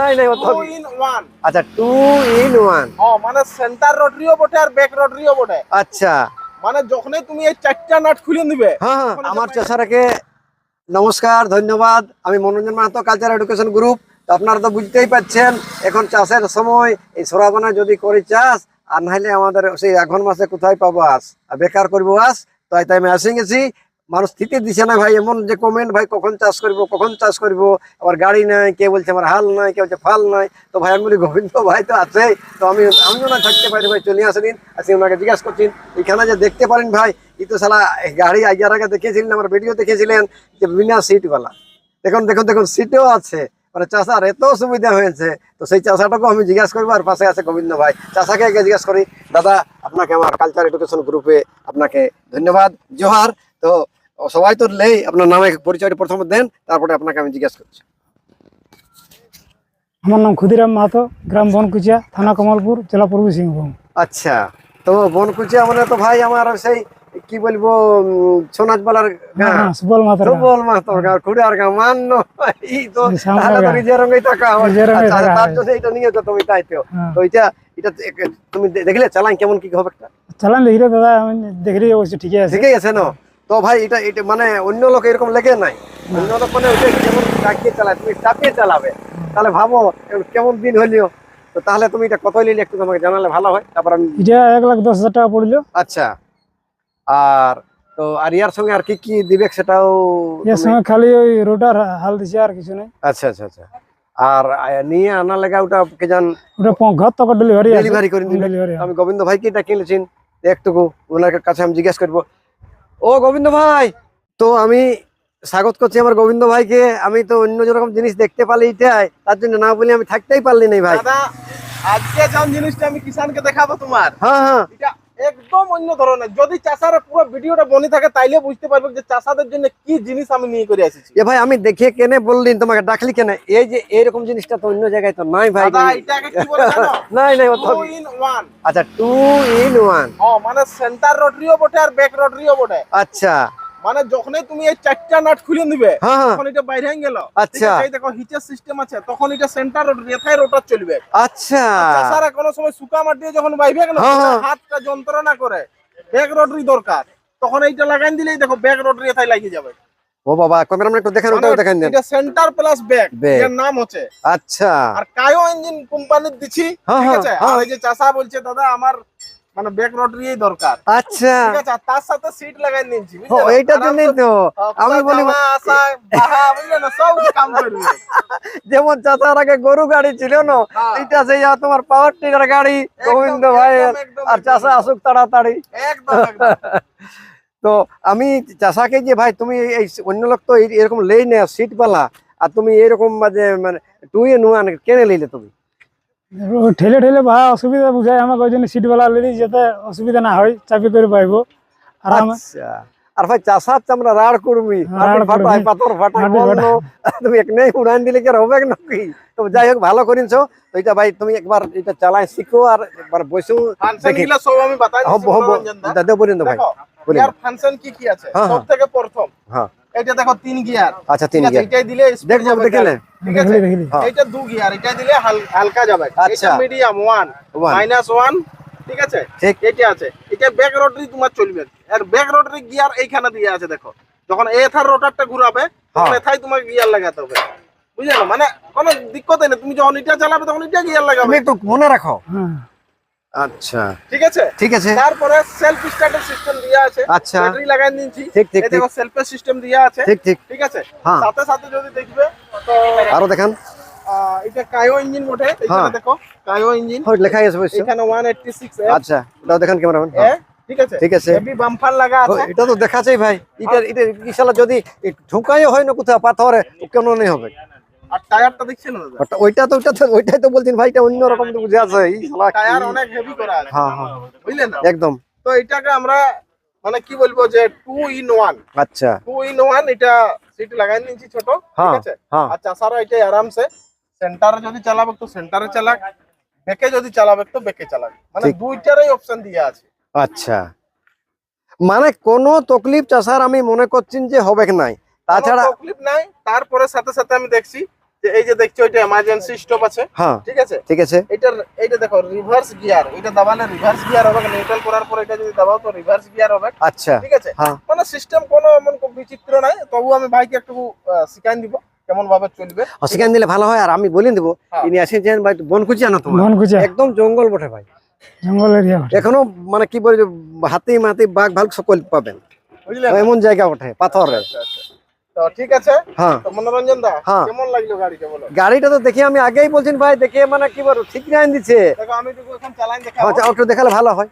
নাই নাই ও টু ইন ওয়ান আচ্ছা টু ইন ওয়ান ও মানে সেন্টার রটারিও বটে আর ব্যাক রটারিও বটে। আচ্ছা। মানে যখনই তুমি এই চারটা নাট খুলে নিবে হ্যাঁ হ্যাঁ, আমার চাষারাকে নমস্কার ধন্যবাদ। আমি Manoranjan Mahato culture education group তো আপনারা তো বুঝতেই পাচ্ছেন এখন চাষের সময়। এই সরাবানা যদি করি চাষ আর নাহলে আমাদের সেই এখন মাসে কোথায় পাবো আস আর বেকার করব আস তাই তাই আমি আসে গেছি। মানুষ স্থিতি দিছে না ভাই, এমন যে কমেন্ট ভাই, কখন চাষ করব, কখন চাষ করব? আবার গাড়ি নাই, কে বলছে আমার হাল নাই, কে বলছে ফাল নাই? তো ভাই, আমি বলি, গোবিন্দ ভাই তো আছে। তো আমি, আমিও না থাকতে পারি ভাই, চলে আসেন আসি ওনাকে জিজ্ঞাসা করছেন এখানে যে দেখতে পারেন ভাই, এই তো সালা গাড়ি আগে আগে দেখেছিলেন আমার ভিডিও দেখেছিলেন যে বিনা সিটওয়ালা দেখুন দেখুন দেখুন সিটও আছে মানে চাষার এত সুবিধা হয়েছে, তো সেই চাষাটাকে আমি জিজ্ঞাসা করব, আর পাশে আছে গোবিন্দ ভাই। চাষাকে আগে জিজ্ঞাসা করি, দাদা, আপনাকে আমার কালচার এডুকেশন গ্রুপে আপনাকে ধন্যবাদ, জোহার। তো সবাই তো নেই। আপনার নামে পরিচয়টা প্রথমে দেন তারপরে আপনাকে আমি জিজ্ঞাসা করছি। আমার নাম ক্ষুদিরাম মাহাতো গ্রাম বনকুচিয়া থানা কমলপুর জেলা পূর্ব সিংভূম আচ্ছা তো বনকুচিয়া মানে তো ভাই আমার সেই কি বলব উম, সোনাজবালার হ্যাঁ হ্যাঁ সুবল সুবল গাঁ খুড়ার গাঁ মান্য এই তো তাহলে তো নিজের রঙেই। আচ্ছা, তার। জন্য এটা নিয়ে তো তুমি তো। হ্যাঁ। তো এটা এটা তুমি দেখলে চালান কেমন কি হবে একটা চালান দেখি দাদা আমি দেখলি অবশ্য ঠিকই আছে। ঠিকই আছে না? তো ভাই এটা এটা মানে অন্য লোক এরকম লেগে নাই। অন্য লোক মানে ওইটা যেমন চাকিয়ে চালায় তুমি চাপিয়ে চালাবে। তাহলে ভাবো কেমন দিন হইলিও তো তাহলে তুমি এটা কত নিলে একটু আমাকে জানালে ভালো হয়। তারপর আমি এটা এক লাখ দশ হাজার টাকা পড়ল। আচ্ছা। আর তো আর ইয়ার সঙ্গে আর কি কি দিবে সেটাও এর তুমি- সঙ্গে খালি ওই রোটার হাল দিছে আর কিছু নেই। আচ্ছা আচ্ছা আচ্ছা। আর নিয়ে আনা লেগা ওটা কে জান ওটা ঘর তক ডেলিভারি ডেলিভারি করে দিবে আমি গোবিন্দ ভাইকে এটা কিনেছেন একটুকু। ওনার কাছে আমি জিজ্ঞেস করব। ও গোবিন্দ ভাই। তো আমি স্বাগত করছি আমার গোবিন্দ ভাইকে। আমি তো অন্য যেরকম জিনিস দেখতে পারলে এটাই তার জন্য না বলি আমি থাকতেই পারলি নাই ভাই। আজকে যেমন জিনিসটা আমি কিষানকে দেখাবো তোমার হ্যাঁ হ্যাঁ। এটা একদম অন্য ধরনের। যদি চাষার পুরো ভিডিওটা বনি থাকে তাইলে বুঝতে পারবে যে চাষাদের জন্য কি জিনিস আমি নিয়ে করে আসি এ ভাই আমি দেখে কেনে বললিন তোমাকে ডাকলি কেনে? এই যে এরকম জিনিসটা তো অন্য জায়গায় তো নাই ভাই। নাই নাই টু ইন ওয়ান আচ্ছা টু ইন ওয়ান ও মানে সেন্টার রটারিও বটে আর ব্যাক রটারিও বটে। আচ্ছা। মানে যখনই তুমি এই চারটা নাট খুলে নিবে হ্যাঁ হ্যাঁ। তখন এটা বাইরে গেল। আচ্ছা। এই দেখো হিটার সিস্টেম আছে তখন এটা সেন্টার রটারি এথায় রোটার চলবে। আচ্ছা। চাষারা কোনো সময় শুকা মাটি দিয়ে যখন বাইবে গেল হ্যাঁ। হাতটা যন্ত্রণা করে। ব্যাক রটারি দরকার। তখন এইটা লাগাই দিলেই দেখো ব্যাক রটারি এথায় লাগিয়ে যাবে। ও বাবা ক্যামেরাম্যান একটু দেখেন ওটাও দেখেন দেন। এটা সেন্টার প্লাস ব্যাক এর নাম হচ্ছে। আচ্ছা। আর কায়ো ইঞ্জিন কোম্পানির দিছি ঠিক আছে। আর এই যে চাষা বলছে দাদা আমার মানে ব্যাক রটারি দরকার। আচ্ছা। ঠিক আছে তার সাথে সিট লাগাই নিয়েছি ও এইটার জন্যই তো আমি বলি সব কাম করবে যেমন চাচার আগে গরু গাড়ি ছিল না হ্যাঁ। এটা সেই তোমার পাওয়ার টিলার গাড়ি গোবিন্দ একদম, আর চাষা আসুক তাড়াতাড়ি। একদম তো আমি চাষাকে যে ভাই তুমি এই অন্য লোক তো এরকম লেই না সিট পালা আর তুমি এরকম মানে টু এ নুয়ান কেনে লইলে তুমি? ঠেলে ঠেলে ভাড়া অসুবিধা বুঝায় আমাকে ওই জন্য সিট বেলা লেদি যাতে অসুবিধা না হয় চাপি করে পাইবো। আর আচ্ছা। আর ভাই চাষার চামড়া রাড় করবি রাড় ফাটাই পাথর ফাটাই মাটি তুমি এক নেই উড়ান দিলে কি আর হবে নাকি? তো যাই হোক ভালো করিনছো তো এটা ভাই তুমি একবার এটা চালাই শিখো আর একবার ফাংশন দেখি। গুলো সব আমি বাতাই হব হব। দাদা বলেন তো ভাই। দেখো ফাংশন কি কি আছে? সব থেকে প্রথম হ্যাঁ এটা দেখো তিন গিয়ার। আচ্ছা তিন গিয়ার। এটাই দিলে দেখব যাবে দেখলে হ্যাঁ। এটা দু গিয়ার এটা দিলে হালকা যাবে। আচ্ছা। এটা medium one One। Minus one ঠিক আছে? ঠিক। এটা আছে। এটা ব্যাক রোটারি তোমার চলবে। আর ব্যাক রোটারি গিয়ার এইখানে দিয়ে আছে দেখো। যখন এথার রোটারটা ঘুরাবে তখন হ্যাঁ। এথাই তোমাকে গিয়ার লাগাতে হবে। বুঝলে? মানে কোনো দিক্কত নেই। তুমি যখন এটা চালাবে তখন এটা গিয়ার তুমি লাগাবে একটু মনে রাখো। হ্যাঁ আচ্ছা। ঠিক আছে? ঠিক আছে। তারপরে সেলফ স্টার্টার সিস্টেম দেওয়া আছে। আচ্ছা। ব্যাটারি লাগাই দিয়েছি ঠিক, ঠিক, এই দেখো সেলফের সিস্টেম দেওয়া আছে। ঠিক ঠিক। ঠিক আছে? হ্যাঁ। সাথে সাথে যদি দেখবে তো আরও দেখান। এটা কায়ো ইঞ্জিন বটে। এখানে হ্যাঁ। দেখো কায়ো ইঞ্জিন হয় লেখাই আছে অবশ্য। এখানে 186 এফ আচ্ছা এটাও দেখান ক্যামেরাম্যান এ ঠিক আছে? ঠিক আছে। হেভি বাম্পার লাগা আছে। এটা তো দেখাছেই ভাই। এটা এটা ইশালা যদি ঢুকাই হয় না কোথাও পাথরে কেন নেই হবে? আর টায়ারটা দেখছেন দাদা? ওইটা তো ওইটা ওইটাই তো বলছেন ভাই এটা অন্য রকম তো বুঝে আছে এই শালা টায়ার অনেক হেভি করা আছে। হ্যাঁ হ্যাঁ। বুঝলেন না? একদম। তো এটাকে আমরা মানে কি বলব যে টু ইন ওয়ান আচ্ছা। টু ইন ওয়ান এটা সিট লাগাই নিয়েছি ছোট ঠিক হ্যাঁ আছে? হ্যাঁ। আর চাষারা এটাই আরামসে। সেন্টারে যদি চালাবে তো সেন্টারে চালাক। বেকে যদি চালাবে তো বেকে চালাক। মানে দুইটারই অপশন দিয়ে আছে। আচ্ছা। মানে কোনো তকলিফ চাষার আমি মনে করছেন যে হবে নাই। তাছাড়া তকলিফ নাই তারপরে সাথে সাথে আমি দেখছি এই যে দেখছ এটা এমার্জেন্সি স্টপ আছে। হ্যাঁ। ঠিক আছে? ঠিক আছে। এটার এইটা দেখো রিভার্স গিয়ার এটা দাবালে রিভার্স গিয়ার হবে নিউট্রাল করার পর এটা যদি দাবাও তো রিভার্স গিয়ার হবে। আচ্ছা। ঠিক আছে? হ্যাঁ। মানে সিস্টেম কোনো এমন বিচিত্র নাই। তবু আমি ভাইকে একটু শিখাই দিব কেমন ভাবে চলবে অসিকান দিলে ভালো হয় আর আমি বলে দেবো হ্যাঁ। ইনি আসেছেন ভাই বনকুচি আনো তোমার। বনকুচা। একদম জঙ্গল বটে ভাই। জঙ্গল এরিয়া এখনও মানে কি বলে যে হাতি মাতি বাঘ ভাগ সকল পাবেন। এমন জায়গা ওঠে পাথরের। আচ্ছা, আচ্ছা। তো ঠিক আছে? হ্যাঁ। তো মনোরঞ্জন দা হ্যাঁ। কেমন লাগল গাড়িটা বলো গাড়িটা তো দেখি আমি আগেই বলছেন ভাই দেখে মানে কি ঠিক লাইন দিচ্ছে। দেখো আমি তো এখন চালাই দেখাবো। যা, একটু দেখালে ভালো হয়।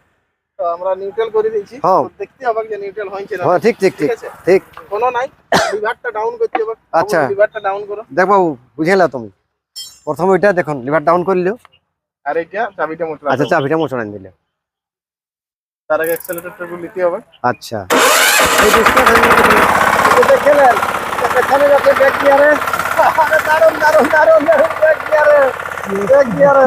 তো আমরা নিউট্রাল করে দিয়েছি। হ্যাঁ। দেখতে হবে যে নিউট্রাল হয়েছে না হ্যাঁ ঠিক ঠিক ঠিক ঠিক কোনো নাই। লিভারটা ডাউন করতে হবে। আচ্ছা। লিভারটা ডাউন করো। দেখ বাবু বুঝেলা তুমি। প্রথম ওইটা দেখুন লিভার ডাউন করলিও আর এটা চাবিটা মোটর আচ্ছা চাবিটা দিলে। তার আগে নিতে হবে। আচ্ছা। এই দেখলেন, এখানে যাচ্ছে ব্যাক গিয়ারে দারুণ দারুণ দারুণ দারুণ ব্যাক গিয়ারে ব্যাক গিয়ারে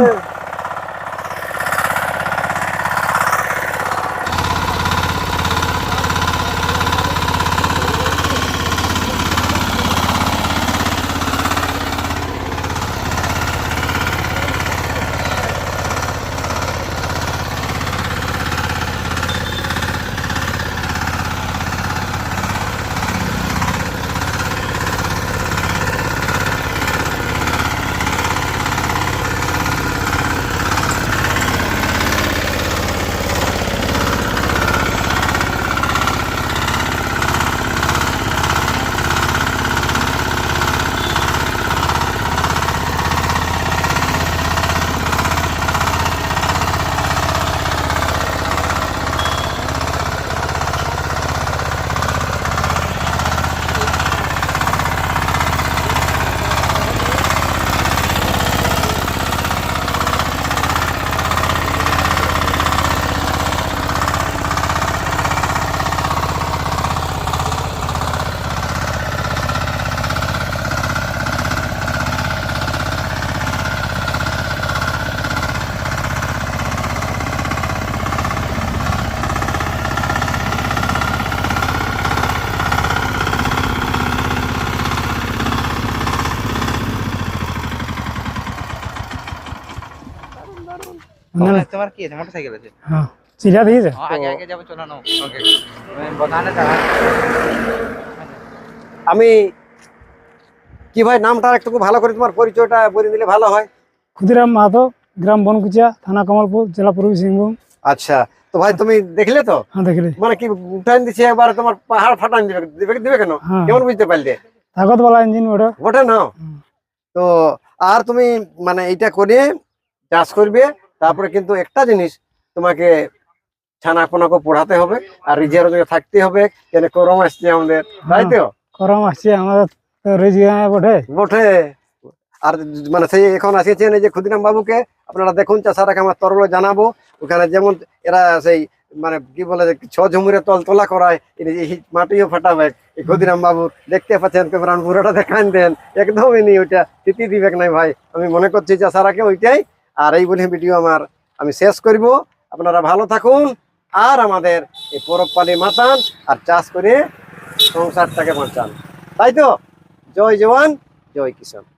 তোমার কি আছে মোটরসাইকেল আছে? হ্যাঁ। চিড়া দিয়েছে? আগে আগে যাব চলো না ওকে বদানে দেখা আমি কি ভাই নামটা একটু ভালো করে তোমার পরিচয়টা বলে দিলে ভালো হয়? ক্ষুদিরাম মাহাতো গ্রাম বনকুচা থানা কমলপুর জেলা পূর্বী সিংভূম। আচ্ছা। তো ভাই তুমি দেখলে তো? হ্যাঁ দেখলি। মানে কি উঠান দিচ্ছে একবার তোমার পাহাড় ফাটান দিবে দিবে দিবে কেন? হ্যাঁ। কেমন বুঝতে পারলে? তাকতওয়ালা ইঞ্জিন ওটা বটে না? তো আর তুমি মানে এইটা করে চাষ করবে তারপরে কিন্তু একটা জিনিস তোমাকে ছানা পোনাকে পড়াতে হবে আর রিজার্ভ থাকতে হবে কেন করম আসছে আমাদের তাই তো? করম আসছে আমাদের বটে। বটে। আর মানে সেই এখন আসিয়েছেন এই যে ক্ষুদিরাম বাবুকে আপনারা দেখুন চাষারাকে আমার তরল জানাব ওখানে যেমন এরা সেই মানে কি বলে ছ ঝুমুরে তল তোলা করায় মাটিও ফাটাবে এই ক্ষুদিরাম বাবু দেখতে পাচ্ছেন পুরোটা দেখান দেন একদমই নি ওইটা তিতি দিবে নাই ভাই আমি মনে করছি চাষারাকে ওইটাই আর এই বলে ভিডিও আমার আমি শেষ করব। আপনারা ভালো থাকুন আর আমাদের এই পরব পালি মাতান আর চাষ করে সংসারটাকে বাঁচান। তাই তো? জয় জওয়ান, জয় কিষান